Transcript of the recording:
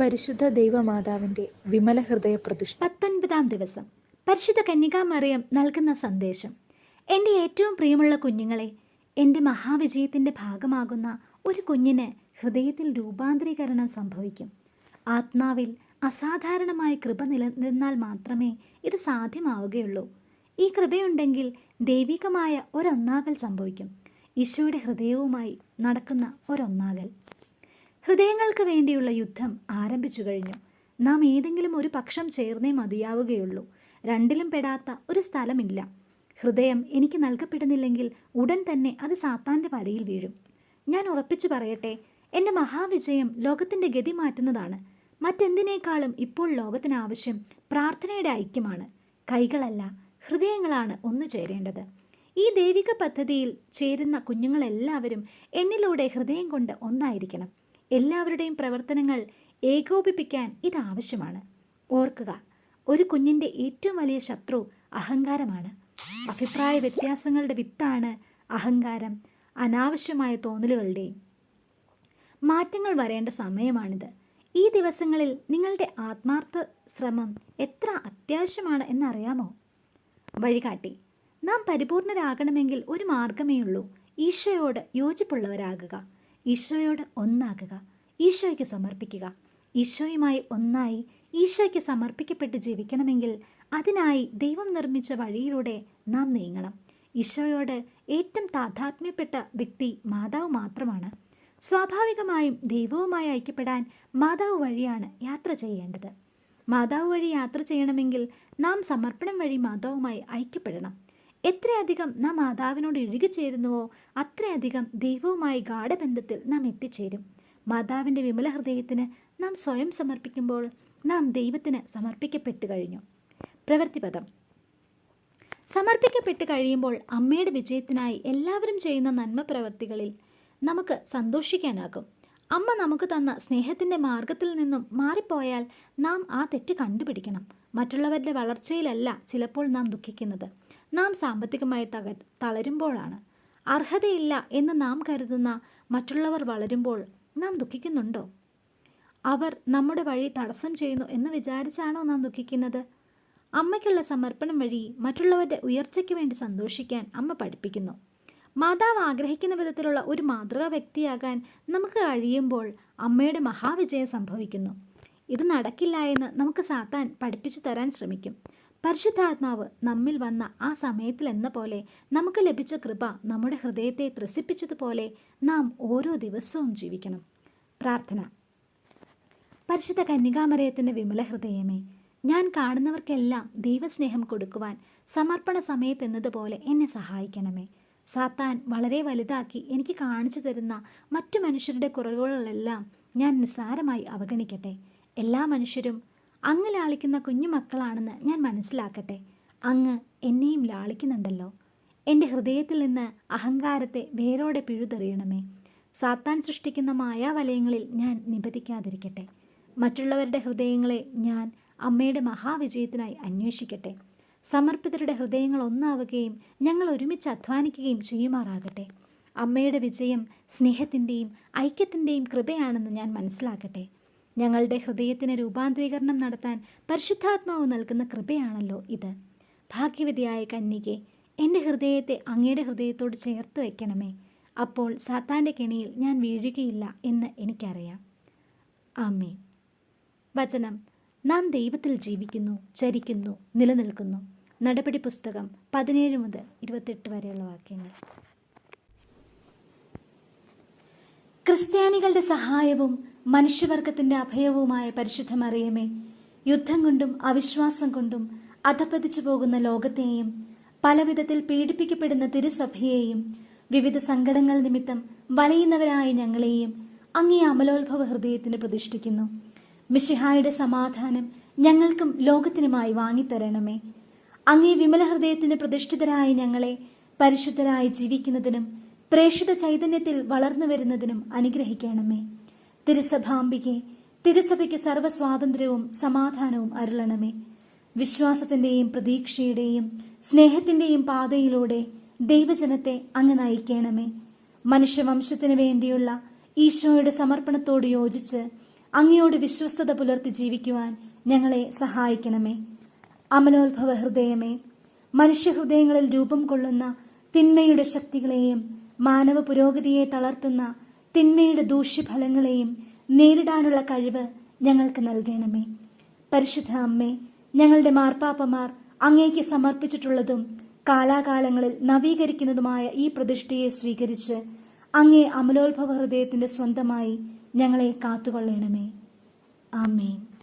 പരിശുദ്ധ ദൈവമാതാവിന്റെ വിമല ഹൃദയ പ്രതിഷ്ഠ. പത്തൊൻപതാം ദിവസം പരിശുദ്ധ കന്യകാമറിയം നൽകുന്ന സന്ദേശം. എന്റെ ഏറ്റവും പ്രിയമുള്ള കുഞ്ഞുങ്ങളെ എന്റെ മഹാവിജയത്തിന്റെ ഭാഗമാകുന്ന ഒരു കുഞ്ഞിന് ഹൃദയത്തിൽ രൂപാന്തരീകരണം സംഭവിക്കും. ആത്മാവിൽ അസാധാരണമായ കൃപ നിലനിന്നാൽ മാത്രമേ ഇത് സാധ്യമാവുകയുള്ളൂ. ഈ കൃപയുണ്ടെങ്കിൽ ദൈവികമായ ഒരൊന്നാകൽ സംഭവിക്കും. ഈശോയുടെ ഹൃദയവുമായി നടക്കുന്ന ഒരൊന്നാകൽ. ഹൃദയങ്ങൾക്ക് വേണ്ടിയുള്ള യുദ്ധം ആരംഭിച്ചു കഴിഞ്ഞു. നാം ഏതെങ്കിലും ഒരു പക്ഷം ചേർന്നേ മതിയാവുകയുള്ളൂ. രണ്ടിലും പെടാത്ത ഒരു സ്ഥലമില്ല. ഹൃദയം എനിക്ക് നൽകപ്പെടുന്നില്ലെങ്കിൽ ഉടൻ തന്നെ അത് സാത്താന്റെ വലയിൽ വീഴും. ഞാൻ ഉറപ്പിച്ചു പറയട്ടെ എന്റെ മഹാവിജയം ലോകത്തിന്റെ ഗതി മാറ്റുന്നതാണ്. മറ്റെന്തിനേക്കാളും ഇപ്പോൾ ലോകത്തിന് ആവശ്യം പ്രാർത്ഥനയുടെ ഐക്യമാണ്. കൈകളല്ല ഹൃദയങ്ങളാണ് ഒന്നു ചേരേണ്ടത്. ഈ ദൈവിക പദ്ധതിയിൽ ചേരുന്ന കുഞ്ഞുങ്ങളെല്ലാവരും എന്നിലൂടെ ഹൃദയം കൊണ്ട് ഒന്നായിരിക്കണം. എല്ലാവരുടെയും പ്രവർത്തനങ്ങൾ ഏകോപിപ്പിക്കാൻ ഇതാവശ്യമാണ് ഓർക്കുക ഒരു കുഞ്ഞിന്റെ ഏറ്റവും വലിയ ശത്രു അഹങ്കാരമാണ്. അഭിപ്രായ വ്യത്യാസങ്ങളുടെ വിത്താണ് അഹങ്കാരം അനാവശ്യമായ തോന്നലുകളുടെയും. മാറ്റങ്ങൾ വരേണ്ട സമയമാണിത്. ഈ ദിവസങ്ങളിൽ നിങ്ങളുടെ ആത്മാർത്ഥ ശ്രമം എത്ര അത്യാവശ്യമാണ് എന്നറിയാമോ? വഴികാട്ടി നാം പരിപൂർണരാകണമെങ്കിൽ ഒരു മാർഗമേ ഉള്ളൂ ഈശോയോട് യോജിപ്പുള്ളവരാകുക. ഈശോയോട് ഒന്നാകുക. ഈശോയ്ക്ക് സമർപ്പിക്കുക. ഈശോയുമായി ഒന്നായി ഈശോയ്ക്ക് സമർപ്പിക്കപ്പെട്ട് ജീവിക്കണമെങ്കിൽ അതിനായി ദൈവം നിർമ്മിച്ച വഴിയിലൂടെ നാം നീങ്ങണം. ഈശോയോട് ഏറ്റവും താതാത്മ്യപ്പെട്ട വ്യക്തി മാതാവ് മാത്രമാണ്. സ്വാഭാവികമായും ദൈവവുമായി ഐക്യപ്പെടാൻ മാതാവ് വഴിയാണ് യാത്ര ചെയ്യേണ്ടത്. മാതാവ് വഴി യാത്ര ചെയ്യണമെങ്കിൽ നാം സമർപ്പണം വഴി മാതാവുമായി ഐക്യപ്പെടണം. എത്രയധികം നാം മാതാവിനോട് ഇഴുകിച്ചേരുന്നുവോ അത്രയധികം ദൈവവുമായി ഗാഠബന്ധത്തിൽ നാം എത്തിച്ചേരും. മാതാവിന്റെ വിമല ഹൃദയത്തിന് നാം സ്വയം സമർപ്പിക്കുമ്പോൾ നാം ദൈവത്തിന് സമർപ്പിക്കപ്പെട്ടു കഴിഞ്ഞു. പ്രവൃത്തിപദം സമർപ്പിക്കപ്പെട്ട് കഴിയുമ്പോൾ അമ്മയുടെ വിജയത്തിനായി എല്ലാവരും ചെയ്യുന്ന നന്മ പ്രവർത്തികളിൽ നമുക്ക് സന്തോഷിക്കാനാകും. അമ്മ നമുക്ക് തന്ന സ്നേഹത്തിന്റെ മാർഗത്തിൽ നിന്നും മാറിപ്പോയാൽ നാം ആ തെറ്റ് കണ്ടുപിടിക്കണം. മറ്റുള്ളവരുടെ വളർച്ചയിലല്ല ചിലപ്പോൾ നാം ദുഃഖിക്കുന്നത്. നാം സാമ്പത്തികമായി തക തളരുമ്പോഴാണ്. അർഹതയില്ല എന്ന് നാം കരുതുന്ന മറ്റുള്ളവർ വളരുമ്പോൾ നാം ദുഃഖിക്കുന്നുണ്ടോ? അവർ നമ്മുടെ വഴി തടസ്സം ചെയ്യുന്നു എന്ന് വിചാരിച്ചാണോ നാം ദുഃഖിക്കുന്നത്? അമ്മയ്ക്കുള്ള സമർപ്പണം വഴി മറ്റുള്ളവരുടെ ഉയർച്ചയ്ക്ക് വേണ്ടി സന്തോഷിക്കാൻ അമ്മ പഠിപ്പിക്കുന്നു. മാതാവ് ആഗ്രഹിക്കുന്ന വിധത്തിലുള്ള ഒരു മാതൃകാ വ്യക്തിയാകാൻ നമുക്ക് കഴിയുമ്പോൾ അമ്മയുടെ മഹാവിജയം സംഭവിക്കുന്നു. ഇത് നടക്കില്ല എന്ന് നമുക്ക് സാത്താൻ പഠിപ്പിച്ചു തരാൻ ശ്രമിക്കും. പരിശുദ്ധാത്മാവ് നമ്മിൽ വന്ന ആ സമയത്തിൽ എന്ന പോലെ നമുക്ക് ലഭിച്ച കൃപ നമ്മുടെ ഹൃദയത്തെ ത്രസിപ്പിച്ചതുപോലെ നാം ഓരോ ദിവസവും ജീവിക്കണം. പ്രാർത്ഥന. പരിശുദ്ധ കന്യകാമരയത്തിന്റെ വിമല ഹൃദയമേ ഞാൻ കാണുന്നവർക്കെല്ലാം ദൈവസ്നേഹം കൊടുക്കുവാൻ സമർപ്പണ സമയത്ത് എന്നതുപോലെ എന്നെ സഹായിക്കണമേ. സാത്താൻ വളരെ വലുതാക്കി എനിക്ക് കാണിച്ചു തരുന്ന മറ്റു മനുഷ്യരുടെ കുറവുകളെല്ലാം ഞാൻ നിസ്സാരമായി അവഗണിക്കട്ടെ. എല്ലാ മനുഷ്യരും അങ്ങ് ലാളിക്കുന്ന കുഞ്ഞു മക്കളാണെന്ന് ഞാൻ മനസ്സിലാക്കട്ടെ. അങ്ങ് എന്നെയും ലാളിക്കുന്നുണ്ടല്ലോ. എന്റെ ഹൃദയത്തിൽ നിന്ന് അഹങ്കാരത്തെ വേരോടെ പിഴുതെറിയണമേ. സാത്താൻ സൃഷ്ടിക്കുന്ന മായാവലയങ്ങളിൽ ഞാൻ നിബന്ധിക്കാതിരിക്കട്ടെ. മറ്റുള്ളവരുടെ ഹൃദയങ്ങളെ ഞാൻ അമ്മയുടെ മഹാവിജയത്തിനായി അന്വേഷിക്കട്ടെ. സമർപ്പിതരുടെ ഹൃദയങ്ങൾ ഒന്നാവുകയും ഞങ്ങൾ ഒരുമിച്ച് അധ്വാനിക്കുകയും ചെയ്യുമാറാകട്ടെ. അമ്മയുടെ വിജയം സ്നേഹത്തിന്റെയും ഐക്യത്തിന്റെയും കൃപയാണെന്ന് ഞാൻ മനസ്സിലാക്കട്ടെ. ഞങ്ങളുടെ ഹൃദയത്തിന് രൂപാന്തരീകരണം നടത്താൻ പരിശുദ്ധാത്മാവ് നൽകുന്ന കൃപയാണല്ലോ ഇത്. ഭാഗ്യവതിയായ കന്യകെ എന്റെ ഹൃദയത്തെ അങ്ങയുടെ ഹൃദയത്തോട് ചേർത്ത് വയ്ക്കണമേ അപ്പോൾ സാത്താന്റെ കെണിയിൽ ഞാൻ വീഴുകയില്ല എന്ന് എനിക്കറിയാം. ആമേ വചനം. നാം ദൈവത്തിൽ ജീവിക്കുന്നു ചരിക്കുന്നു നിലനിൽക്കുന്നു. നടപടി പുസ്തകം പതിനേഴ് മുതൽ ഇരുപത്തെട്ട് വരെയുള്ള വാക്യങ്ങൾ. ക്രിസ്ത്യാനികളുടെ സഹായവും മനുഷ്യവർഗത്തിന്റെ അഭയവുമായ പരിശുദ്ധമറിയമേ യുദ്ധം കൊണ്ടും അവിശ്വാസം കൊണ്ടും അധപ്പതിച്ചു പോകുന്ന ലോകത്തെയും പലവിധത്തിൽ പീഡിപ്പിക്കപ്പെടുന്ന തിരുസഭയെയും വിവിധ സങ്കടങ്ങൾ നിമിത്തം വലയുന്നവരായ ഞങ്ങളെയും അങ്ങേ അമലോത്ഭവ ഹൃദയത്തിന് പ്രതിഷ്ഠിക്കുന്നു. മിഷിഹായുടെ സമാധാനം ഞങ്ങൾക്കും ലോകത്തിനുമായി വാങ്ങിത്തരണമേ. അങ്ങേ വിമല ഹൃദയത്തിന് പ്രതിഷ്ഠിതരായ ഞങ്ങളെ പരിശുദ്ധരായി ജീവിക്കുന്നതിനും പ്രേക്ഷിത ചൈതന്യത്തിൽ വളർന്നു വരുന്നതിനും അനുഗ്രഹിക്കണമേ. തിരുസഭാംബികെ തിരുസഭയ്ക്ക് സർവസ്വാതന്ത്ര്യവും സമാധാനവും അരുളണമേ. വിശ്വാസത്തിന്റെയും പ്രതീക്ഷയുടെയും സ്നേഹത്തിന്റെയും പാതയിലൂടെ ദൈവജനത്തെ അങ്ങ് നയിക്കണമേ. മനുഷ്യവംശത്തിനു വേണ്ടിയുള്ള ഈശോയുടെ സമർപ്പണത്തോട് യോജിച്ച് അങ്ങയോട് വിശ്വസ്തത പുലർത്തി ജീവിക്കുവാൻ ഞങ്ങളെ സഹായിക്കണമേ. അമലോത്ഭവ ഹൃദയമേ മനുഷ്യഹൃദയങ്ങളിൽ രൂപം കൊള്ളുന്ന തിന്മയുടെ ശക്തികളെയും മാനവ പുരോഗതിയെ തളർത്തുന്ന തിന്മയുടെ ദൂഷ്യഫലങ്ങളെയും നേരിടാനുള്ള കഴിവ് ഞങ്ങൾക്ക് നൽകണമേ. പരിശുദ്ധ അമ്മേ ഞങ്ങളുടെ മാർപ്പാപ്പമാർ അങ്ങേക്ക് സമർപ്പിച്ചിട്ടുള്ളതും കാലാകാലങ്ങളിൽ നവീകരിക്കുന്നതുമായ ഈ പ്രതിഷ്ഠയെ സ്വീകരിച്ച് അങ്ങേ അമലോത്ഭവ ഹൃദയത്തിന്റെ സ്വന്തമായി ഞങ്ങളെ കാത്തുകൊള്ളണമേ. ആമേൻ.